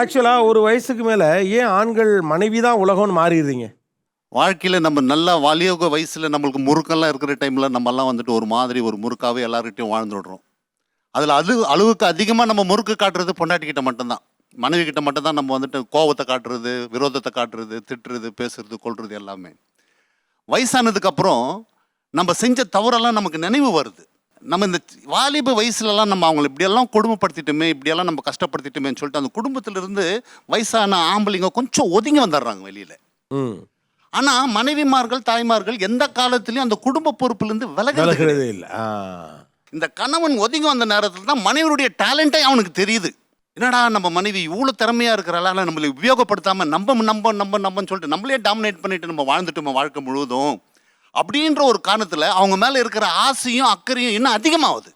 ஆக்சுவலாக ஒரு வயசுக்கு மேலே ஏன் ஆண்கள் மனைவி தான் உலகம்னு மாறிடுறீங்க? வாழ்க்கையில் நம்ம நல்லா வாலியோக வயசில் நம்மளுக்கு முறுக்கெல்லாம் இருக்கிற டைமில் நம்மெல்லாம் வந்துட்டு ஒரு மாதிரி ஒரு முறுக்காகவே எல்லார்கிட்டையும் வாழ்ந்து விடுறோம். அதில் அது அளவுக்கு அதிகமாக நம்ம முறுக்கு காட்டுறது பொண்டாட்டிக்கிட்ட மட்டும்தான். மனைவி கிட்ட மட்டும்தான் நம்ம வந்துட்டு கோபத்தை காட்டுறது விரோதத்தை காட்டுறது திட்டுறது பேசுறது கொள்வது எல்லாமே. வயசானதுக்கப்புறம் நம்ம செஞ்ச தவறெல்லாம் நமக்கு நினைவு வருது. நம்ம இந்த வாலிப வயசுலலாம் நம்ம அவங்களை இப்படியெல்லாம் கொடுமைப்படுத்திட்டோமே இப்படியெல்லாம் நம்ம கஷ்டப்படுத்திட்டோமேன்னு சொல்லிட்டு அந்த குடும்பத்திலிருந்து வயசான ஆம்பளைங்க கொஞ்சம் ஒதுங்கி வந்துடுறாங்க வெளியில். ம். ஆனா மனைவிமார்கள் தாய்மார்கள் எந்த காலத்திலயும் அந்த குடும்ப பொறுப்பிலிருந்து விலகிறது இல்லை. இந்த கணவன் ஒதுங்கி வந்த நேரத்தில் தான் மனைவியுடைய டேலண்டே அவனுக்கு தெரியுது. என்னடா நம்ம மனைவி இவ்வளோ திறமையா இருக்கிறால நம்மளை உபயோகப்படுத்தாம நம்ம நம்ம நம்ம நம்மன்னு சொல்லிட்டு நம்மளே டாமினேட் பண்ணிட்டு நம்ம வாழ்ந்துட்டோம் வாழ்க்கை முழுவதும். அப்படின்ற ஒரு காரணத்தில் அவங்க மேலே இருக்கிற ஆசையும் அக்கறையும் இன்னும் அதிகமாகுது.